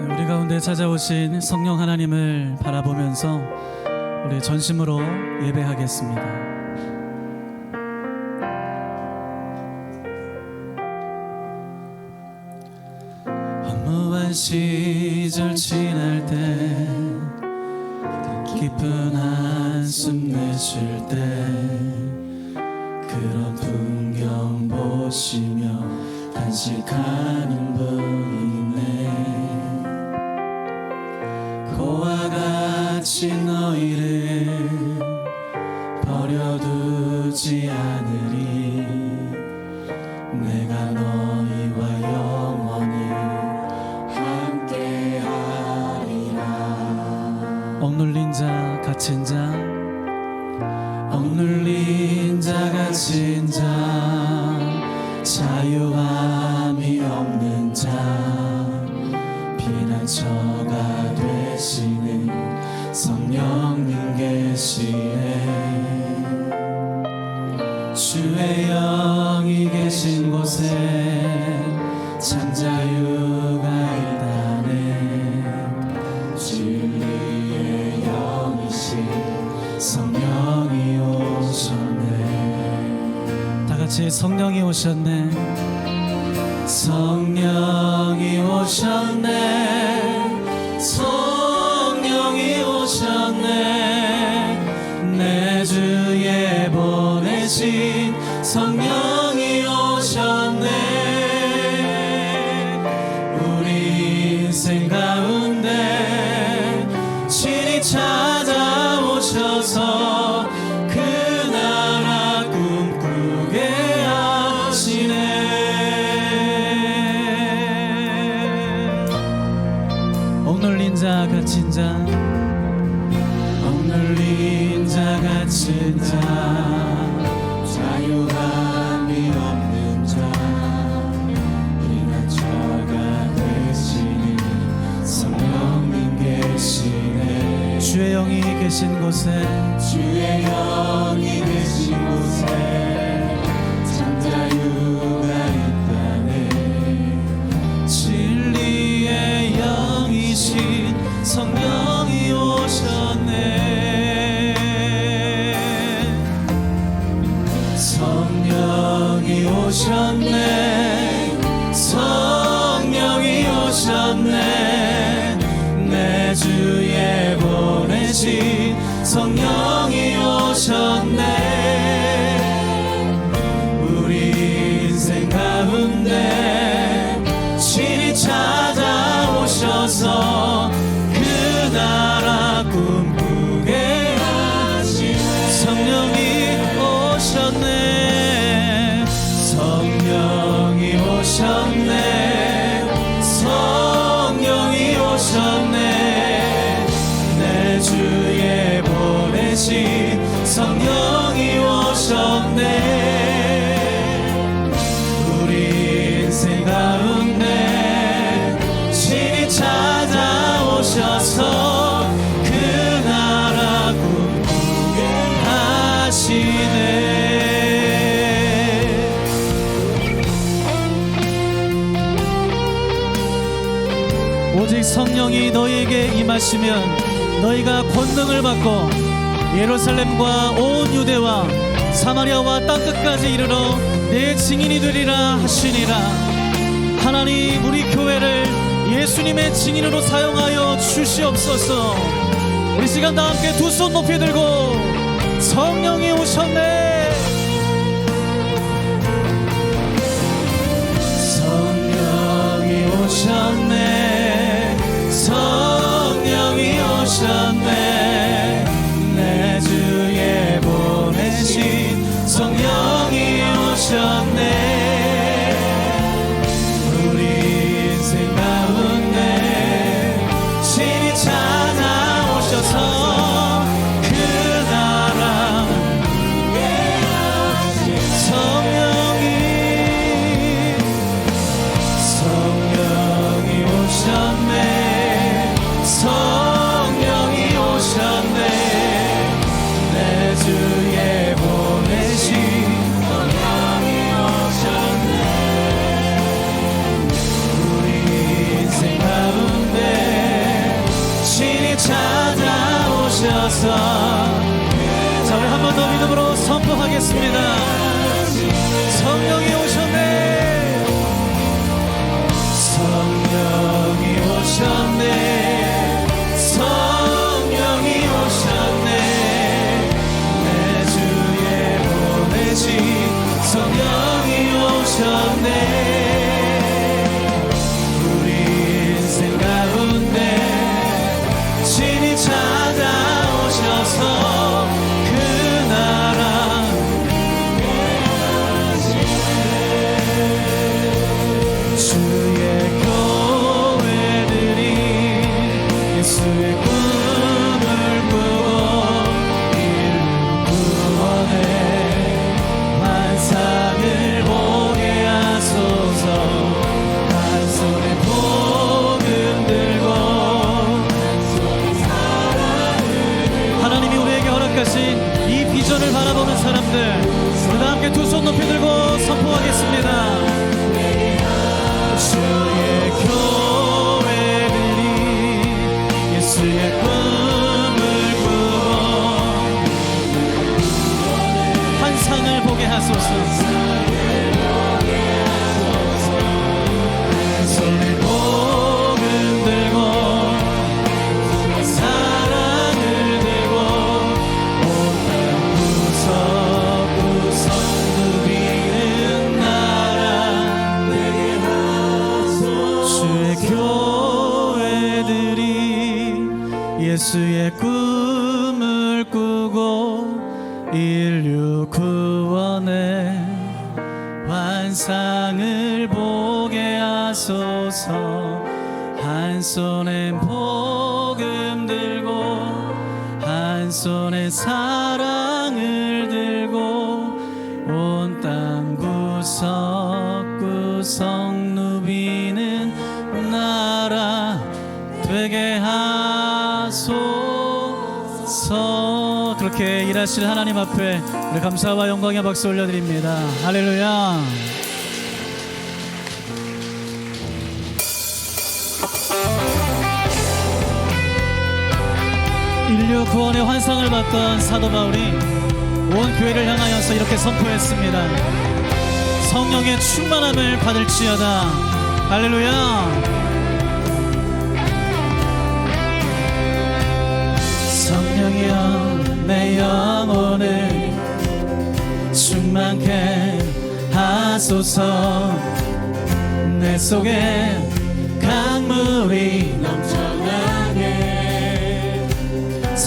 우리 가운데 찾아오신 성령 하나님을 바라보면서 우리 전심으로 예배하겠습니다. 시절 지날 때 깊은 한숨 내쉴 때 그런 풍경 보시며 단식하는 분이네. 고와 같이 너희를 버려두지 않으리. 내가 너희와 영원히 함께하리라. 억눌린 자 갇힌 자 억눌린 자 갇힌 자 주의 영이 계신 곳에 창자유가 있다네. 진리의 영이신 성령이 오셨네. 다 같이 성령이 오셨네. 성령이 오셨네 성령이 오셨네. 내 주에 보내신 성령 성령이 너희에게 임하시면 너희가 권능을 받고 예루살렘과 온 유대와 사마리아와 땅끝까지 이르러 내 증인이 되리라 하시니라. 하나님 우리 교회를 예수님의 증인으로 사용하여 주시옵소서. 우리 시간 다 함께 두 손 높이 들고 성령이 오셨네. 오셨네 선포하겠습니다. 회들이 예수의 꿈을 꾸고 인류 환상을 보게 하소서. 한 손에 복음 들고 한 손에 사랑을 들고 온 땅 구석 구석 누비는 나라 되게 하소서. 그렇게 일하시는 하나님 앞에 우리 감사와 영광의 박수 올려드립니다. 할렐루야 인류 구원의 환상을 봤던 사도 바울이 온 교회를 향하여서 이렇게 선포했습니다. 성령의 충만함을 받을지어다. 할렐루야. 성령이여 내 영혼을 충만케 하소서 내 속에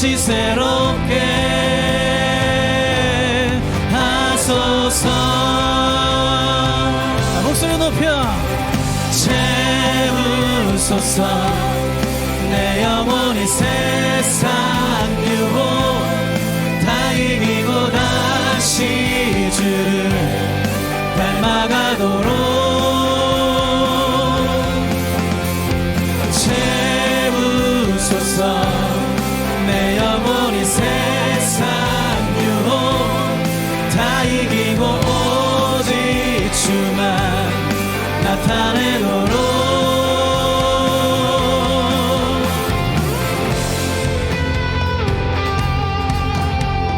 다시 새롭게 하소서. 자, 목소리 높여. 채우소서. 내 영혼이 세상 나타내도록.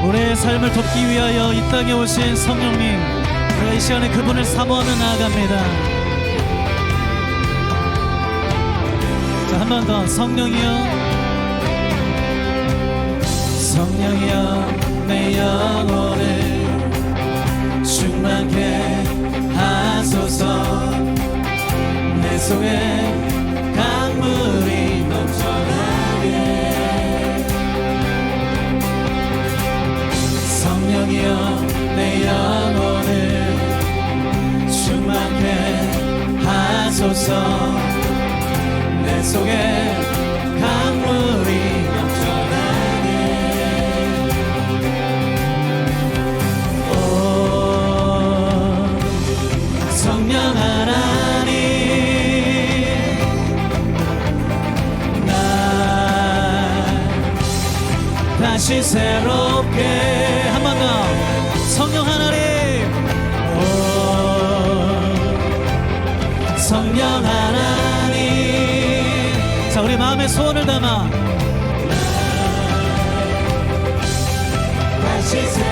우리의 삶을 돕기 위하여 이 땅에 오신 성령님 우리가 이 시간에 그분을 사모하며 나아갑니다. 자 한 번 더. 성령이여. 성령이여 하소서 내 속에 강물이 넘쳐나게 오 성령 하나님 날 다시 새롭게 우리 마음에 소원을 담아. 다시 새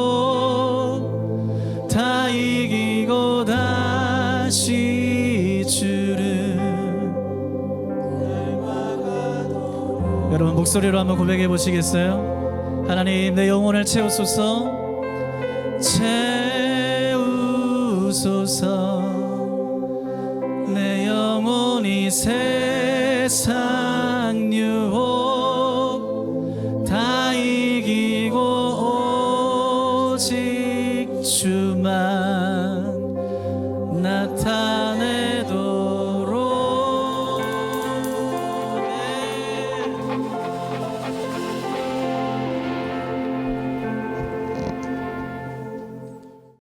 목소리로 한번 고백해 보시겠어요? 하나님 내 영혼을 채우소서 채우소서 내 영혼이 세상